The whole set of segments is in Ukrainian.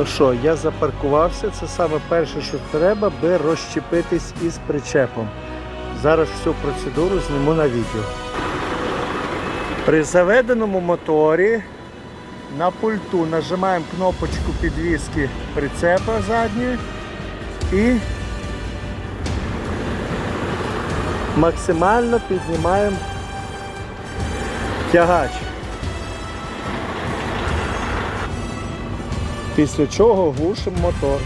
Ну що, я запаркувався. Це саме перше, що треба, аби розчепитись із причепом. Зараз всю процедуру зніму на відео. При заведеному моторі на пульту нажимаємо кнопочку підвіски прицепа задньої і максимально піднімаємо тягач. Після чого глушимо мотор.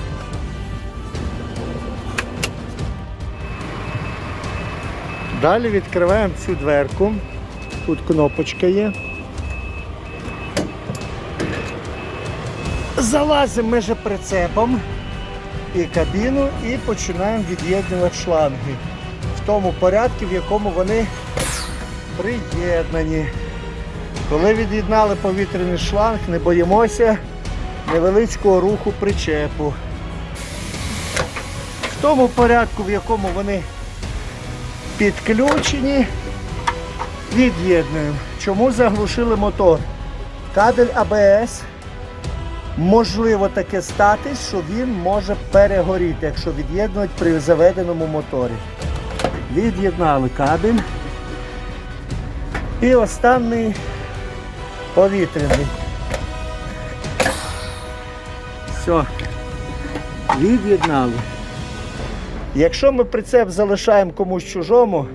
Далі відкриваємо цю дверку. Тут кнопочка є. Залазимо між прицепом і кабіну і починаємо від'єднувати шланги в тому порядку, в якому вони приєднані. Коли від'єднали повітряний шланг, не боїмося невеличкого руху причепу. В тому порядку, в якому вони підключені, від'єднуємо. Чому заглушили мотор? Кабель АБС. Можливо таке статись, що він може перегоріти, якщо від'єднувати при заведеному моторі. Від'єднали кабель. І останній повітряний. Все. Від'єднали. Якщо ми прицеп залишаємо комусь чужому,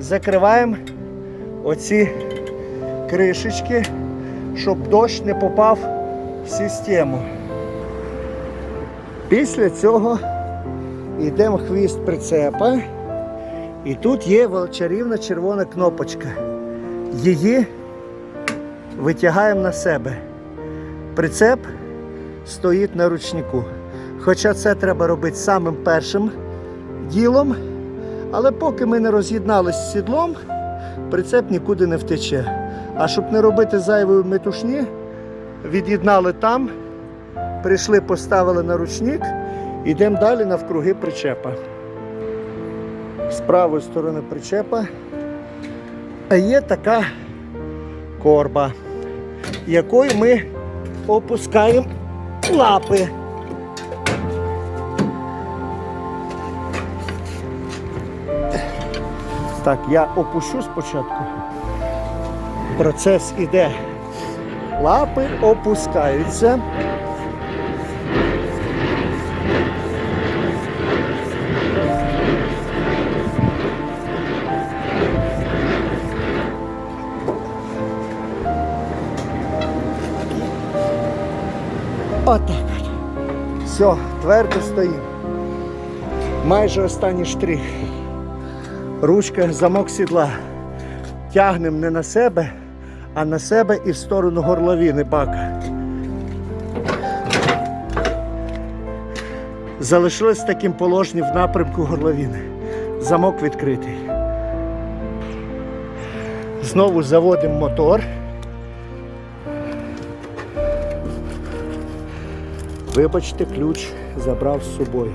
закриваємо оці кришечки, щоб дощ не попав в систему. Після цього йдемо хвіст прицепа. І тут є чарівна червона кнопочка. Її витягаємо на себе. Прицеп стоїть на ручнику. Хоча це треба робити самим першим ділом, але поки ми не роз'єдналися з сідлом, прицеп нікуди не втече. А щоб не робити зайвої метушні, від'єднали там, прийшли, поставили на ручник, йдемо далі навкруги причепа. З правої сторони причепа є така корба, якою ми опускаємо лапи. Так, я опущу спочатку. Процес іде. Лапи опускаються. Отак. Все, твердо стоїмо. Майже останній штрих. Ручка, замок сідла. Тягнемо не на себе, а на себе і в сторону горловини бака. Залишилось таким положенні в напрямку горловини. Замок відкритий. Знову заводимо мотор. Вибачте, ключ забрав з собою.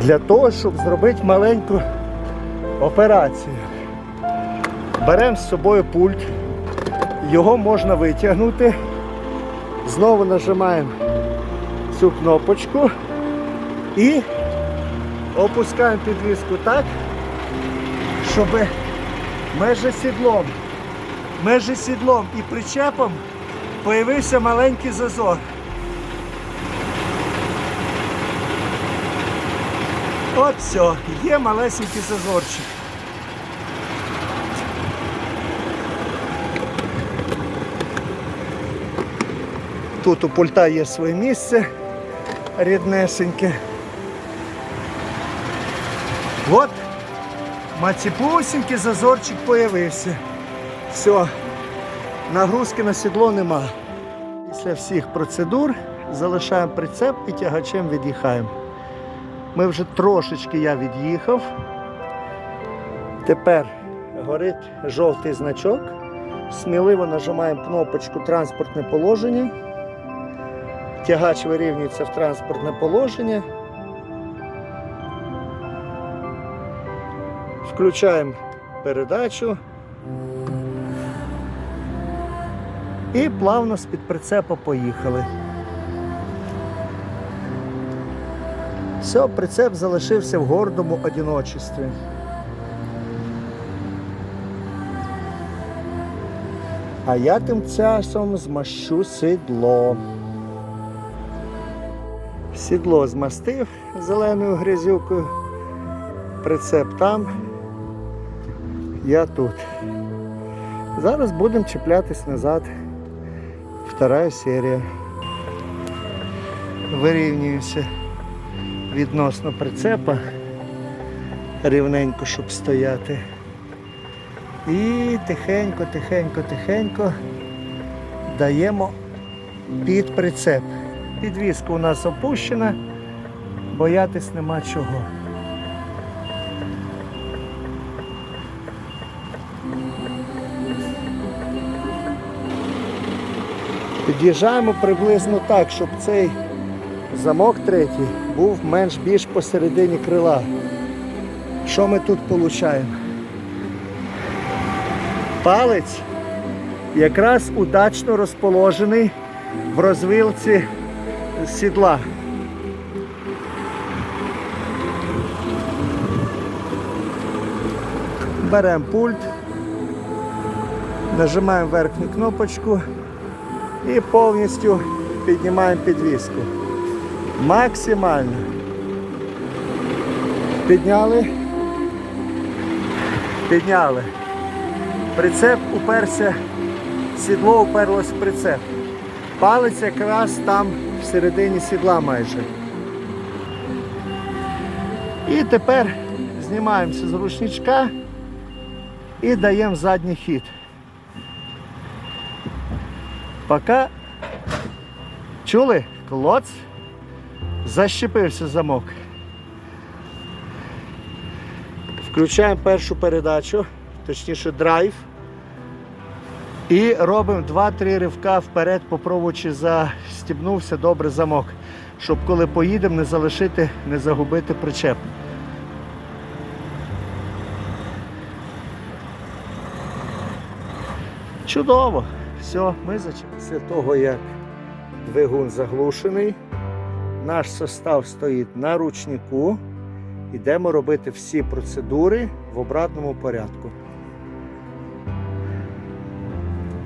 Для того, щоб зробити маленьку операцію. Беремо з собою пульт, його можна витягнути, знову нажимаємо цю кнопочку і опускаємо підвіску так, щоб межі сідлом, межі сідлом і причепом появився маленький зазор. От все, є малесенький зазорчик. Тут у пульта є своє місце ріднесеньке. От Маціпусінький зазорчик появився. Все, нагрузки на сідло нема. Після всіх процедур залишаємо прицеп і тягачем від'їхаємо. Ми вже трошечки я від'їхав. Тепер горить жовтий значок. Сміливо нажимаємо кнопочку транспортне положення. Тягач вирівнюється в транспортне положення. Включаємо передачу І плавно з-під прицепа поїхали. Все, прицеп залишився в гордому одиночестві. А я тим часом змащу сідло. Сідло змастив зеленою грязюкою. Прицеп там. Я тут. Зараз будемо чіплятись назад. Вторая серія. Вирівнююся відносно прицепа. Рівненько, щоб стояти. І тихенько, тихенько, тихенько даємо під прицеп. Підвізка у нас опущена, боятись нема чого. Під'їжджаємо приблизно так, щоб цей замок третій був менш-більш посередині крила. Що ми тут отримуємо? Палець якраз удачно розположений в розвилці сідла. Беремо пульт, нажимаємо верхню кнопочку і повністю піднімаємо підвіску. Максимально. Підняли. Підняли. Прицеп уперся, сідло уперлось в прицеп. Палець якраз там всередині сідла майже. І тепер знімаємося з ручничка і даємо задній хід. Поки чули? Клоц. Защепився замок. Включаємо першу передачу, точніше драйв. І робимо 2-3 ривка вперед, попробуючи застібнувся добре замок, щоб коли поїдемо, не залишити, не загубити причеп. Чудово! Все, ми зачепили. Після того, як двигун заглушений, наш состав стоїть на ручнику. Йдемо робити всі процедури в обратному порядку.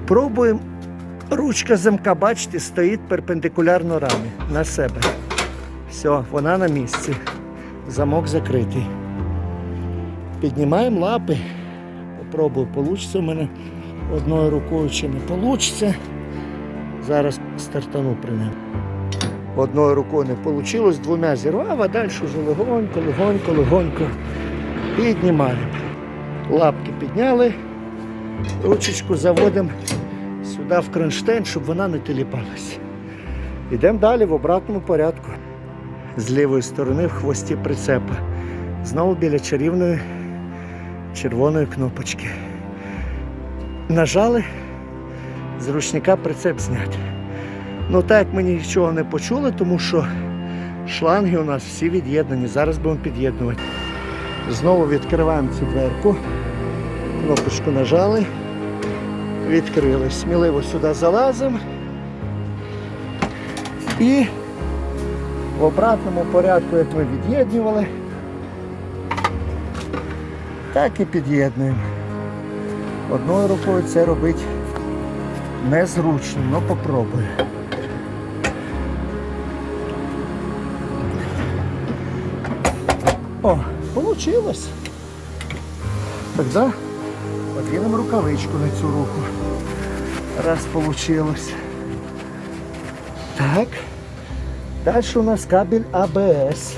Пробуємо. Ручка замка, бачите, стоїть перпендикулярно рамі на себе. Все, вона на місці. Замок закритий. Піднімаємо лапи. Попробую, вийде у мене одною рукою чи не вийде. Зараз стартану при ньому. Одною рукою не вийшло, двома зірвав, а далі вже легонько, легонько, легонько піднімаємо. Лапки підняли, ручечку заводимо сюди в кронштейн, щоб вона не теліпалася. Йдемо далі в обратному порядку. З лівої сторони в хвості прицепа. Знову біля чарівної червоної кнопочки. Нажали, з ручника прицеп зняти. Ну так як ми нічого не почули, тому що шланги у нас всі від'єднані. Зараз будемо під'єднувати. Знову відкриваємо цю дверку. Кнопочку нажали. Відкрили. Сміливо сюди залазимо. І в обратному порядку, як ми від'єднували, так і під'єднуємо. Одною рукою це робити незручно, але попробую. О, получилось. Тогда подвинем рукавичку на цю руку. Раз получилось. Так. Дальше у нас кабель АБС.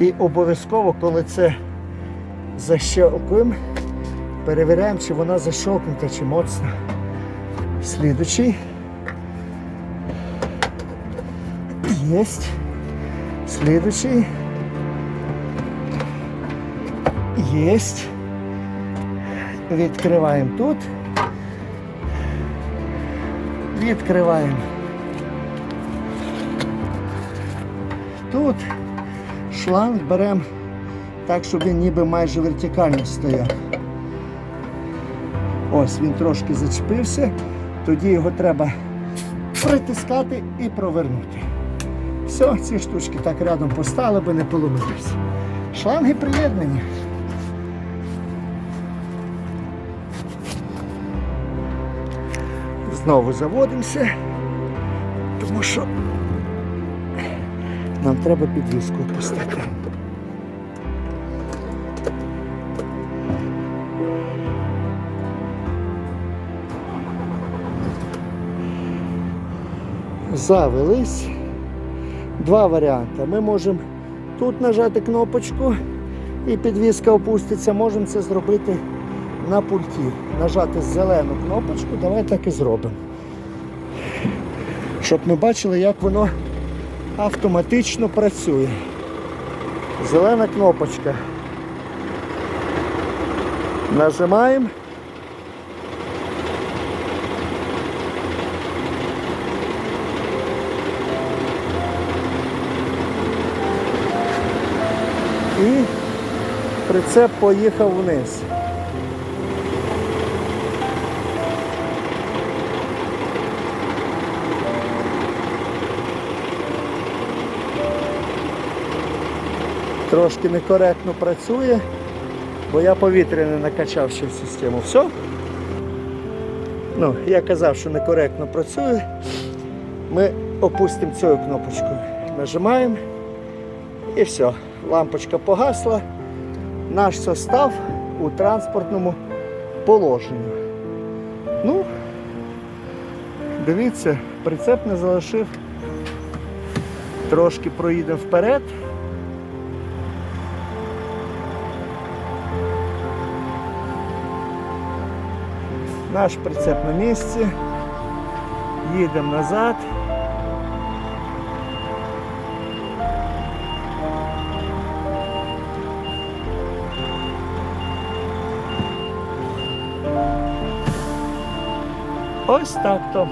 І обов'язково, коли це защелкуємо, перевіряємо, чи вона защелкнута, чи моцна. Слідучий. Есть. Следующий. Есть. Відкриваємо тут. Відкриваємо. Тут шланг беремо так, щоб він ніби майже вертикально стояв. Ось він трошки зачепився, тоді його треба притискати і провернути. Все, ці штучки так рядом постали, би не поломились. Шланги приєднані. Знову заводимося, тому що нам треба підвіску опустити. Завелись. Два варіанти. Ми можемо тут нажати кнопочку і підвіска опуститься. Можемо це зробити на пульті. Нажати зелену кнопочку, давай так і зробимо. Щоб ми бачили, як воно автоматично працює. Зелена кнопочка. Нажимаємо. І прицеп поїхав вниз. Трошки некоректно працює, бо я повітря не накачав ще в систему. Все? Ну, я казав, що некоректно працює. Ми опустимо цією кнопочкою. Нажимаємо і все. Лампочка погасла. Наш состав у транспортному положенні. Ну, дивіться, прицеп не залишив. Трошки проїдемо вперед. Наш прицеп на місці. Їдемо назад. Ось так то.